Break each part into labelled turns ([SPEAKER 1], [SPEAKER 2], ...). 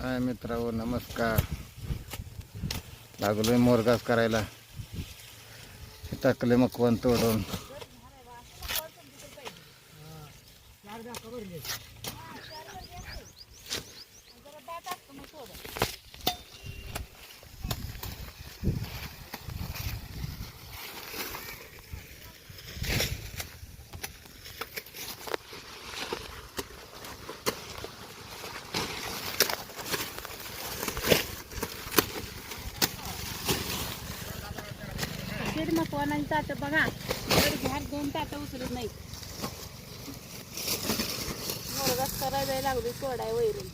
[SPEAKER 1] हाय मित्रांनो नमस्कार. लागलोय मोरगास करायला. टाकले मकवान तोडून
[SPEAKER 2] दीड ताटं बघा. घ्या दोन ताटं उचलत नाही मोरगास करायला लागली सोडाय वैरून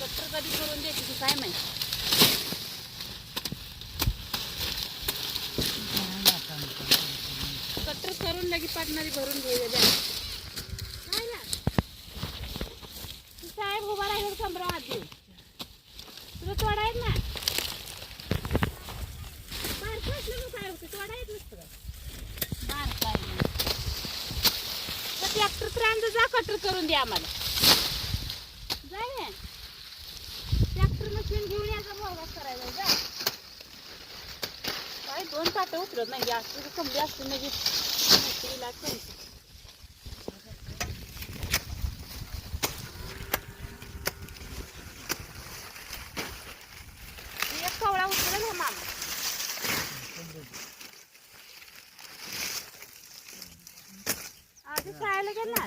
[SPEAKER 2] कट्टर कधी करून द्यायची तू काय माहिती. कट्टर करून लगी पाटणारी भरून घेऊया साहेब उभा राहिलं कमरा हात तुला तोडायच ना बारकं असलं मग काय होतं तोडायत नसतं का बारकं आहे म्हणून. तर ट्रॅक्टर तर जा कटर करून द्या आम्हाला. जा ट्रॅक्टर मशीन घेऊन याचा मोरगास करायला? जा. काय दोन ताटं उतरत नाही. जास्त कमी असते म्हणजे नोकरीला त्यांचं. कवळा उचलेल हो मामा. आधी खायला गेला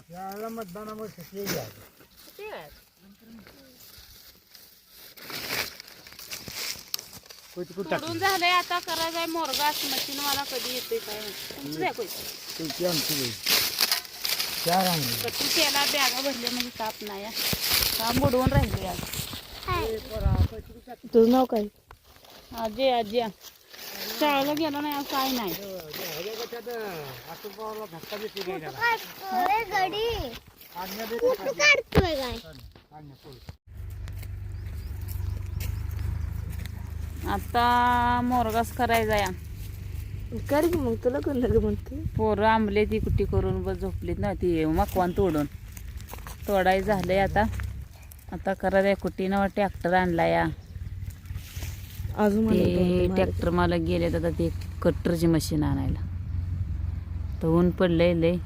[SPEAKER 1] शाळेला मतदानावर
[SPEAKER 2] किती वेळात तोडून झालंय आता करायचंय मोरगास मशीन मला कधी येते काय माहिती. तुमचं द्या त्याला बॅगा भरल्या म्हणजे ताप नाही हा. काम बुडवून राहिले आज.
[SPEAKER 3] तुझं नाव काय?
[SPEAKER 2] आजी आजी. शाळेला गेलो नाही आज काय नाही. आता मोरगास करायचा या
[SPEAKER 3] कर की मग तुला कोण लगे म्हणते?
[SPEAKER 2] पोरं आंबले ती कुट्टी करून बस झोपलीत ना ती मकवान तोडून. तोडाय झालंय आता. आता करायला कुट्टीनं ट्रॅक्टर आणला या.
[SPEAKER 3] अजून मला
[SPEAKER 2] ते
[SPEAKER 3] दोन मारायचे.
[SPEAKER 2] ट्रॅक्टर मला गेले आता ते कट्टरची मशीन आणायला. तर ऊन पडलंय लय.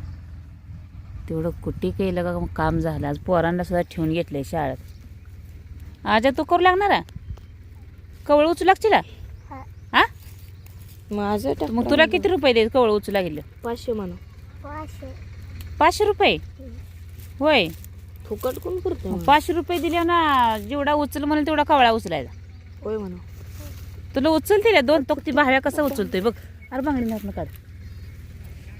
[SPEAKER 2] तेवढं कुट्टी केलं का मग काम झालं. आज पोरांना सुद्धा ठेवून घेतलंय शाळेत. आज तू करू लागणार? आहे? कवळ उचू लागशील हा.
[SPEAKER 3] माझं
[SPEAKER 2] मग तुला किती रुपये दे कवळ उचू लागेल
[SPEAKER 3] पाचशे म्हणा.
[SPEAKER 2] पाचशे. रुपये? होय.
[SPEAKER 3] फुकट कोण करते
[SPEAKER 2] पाचशे रुपये दिले ना जेवढा उचल म्हणून तेवढा कवळा उचलायचा.
[SPEAKER 3] होय म्हणा.
[SPEAKER 2] तुला उचलते रे दोन तो ती भाव्या कसा उचलतोय बघ. अरे बांगडी मार नका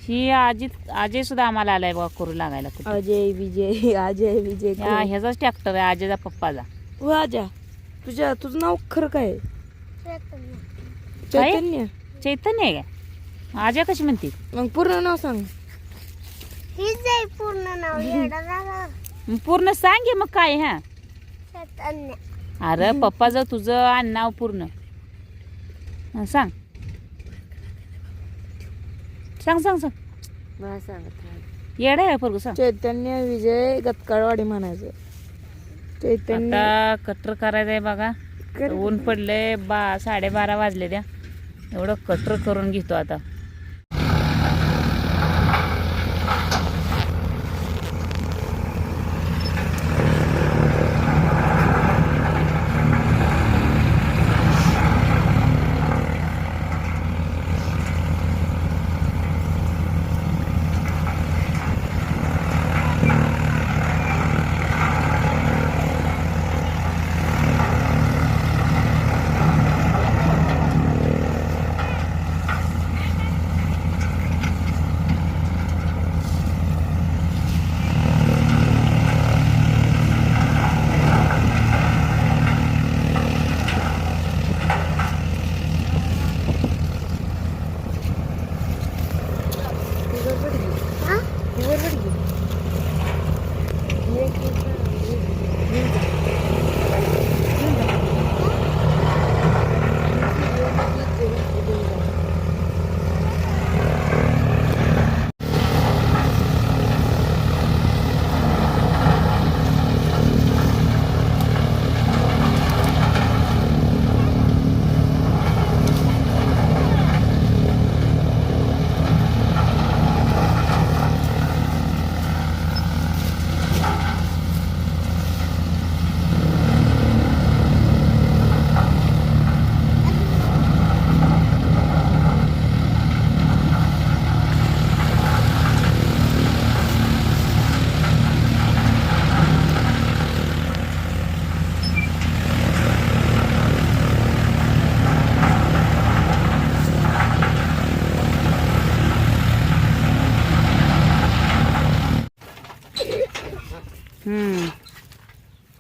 [SPEAKER 2] ही आजी आजी सुद्धा आम्हाला आलाय बघा करू लागायला कुठं.
[SPEAKER 3] अजय विजय अजय विजय
[SPEAKER 2] ह्या ह्याचाच ट्रॅक्टर आहे आजीचा पप्पाचा
[SPEAKER 3] हो आजा तुझ्या तुझं नाव खरं काय आहे? चैतन्य.
[SPEAKER 2] चैतन्य आहे काय? आज्या कशी म्हणते?
[SPEAKER 3] मग पूर्ण नाव सांग.
[SPEAKER 4] हीच आहे पूर्ण नाव येडा झाला
[SPEAKER 2] मग पूर्ण सांग मग काय हा?
[SPEAKER 4] चैतन्य.
[SPEAKER 2] अरे पप्पाचं तुझं आणि नाव पूर्ण. हं, सांग. सांग सांग सांग.
[SPEAKER 3] मला सांगत
[SPEAKER 2] येडा आहे पोरगं सांग.
[SPEAKER 3] चैतन्य विजय गतकाळवाडी म्हणायचं. चैतन्य
[SPEAKER 2] आता कटर करायचं आहे बघा. ऊन पडले बा साडेबारा वाजले द्या. एवढं कटर करून घेतो आता.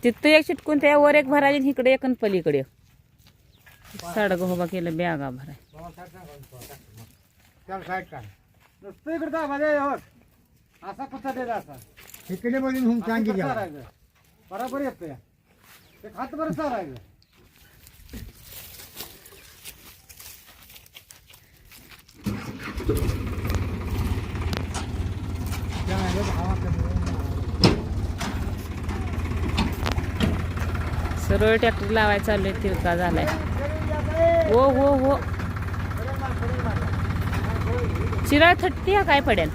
[SPEAKER 2] तिथं एक चिटकून त्या वर एक भरायची इकडे एक आणि पलीकडे. साडगं उभा केलं बॅगा भराय.
[SPEAKER 1] त्याला साईड काढ. नुसतं इकडे दाबा दे हो. असा कुठचा दे असा. इकडे बघून हुम चांगली बरोबर येतो या एक हात बरं चालायचं
[SPEAKER 2] सरळ ट्रॅक्टर लावायला चालू आहे तिरका झालाय. हो हो हो. चिराळ थट्टी हा काय पडेल?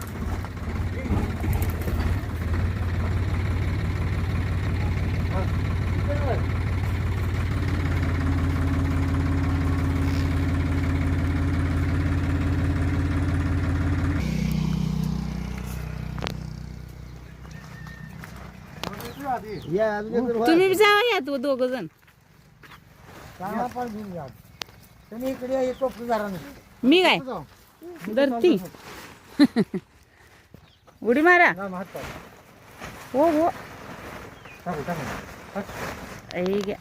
[SPEAKER 1] या.
[SPEAKER 2] तुम्ही बी जावा या तू दोघ जण
[SPEAKER 1] पण घेऊन जा तुम्ही इकडे या.
[SPEAKER 2] मी काय
[SPEAKER 1] जाऊ.
[SPEAKER 2] धरती उडी मारा
[SPEAKER 1] जा, हात.
[SPEAKER 2] हो हो
[SPEAKER 1] टाकू, टाकू.
[SPEAKER 2] ऐ घ्या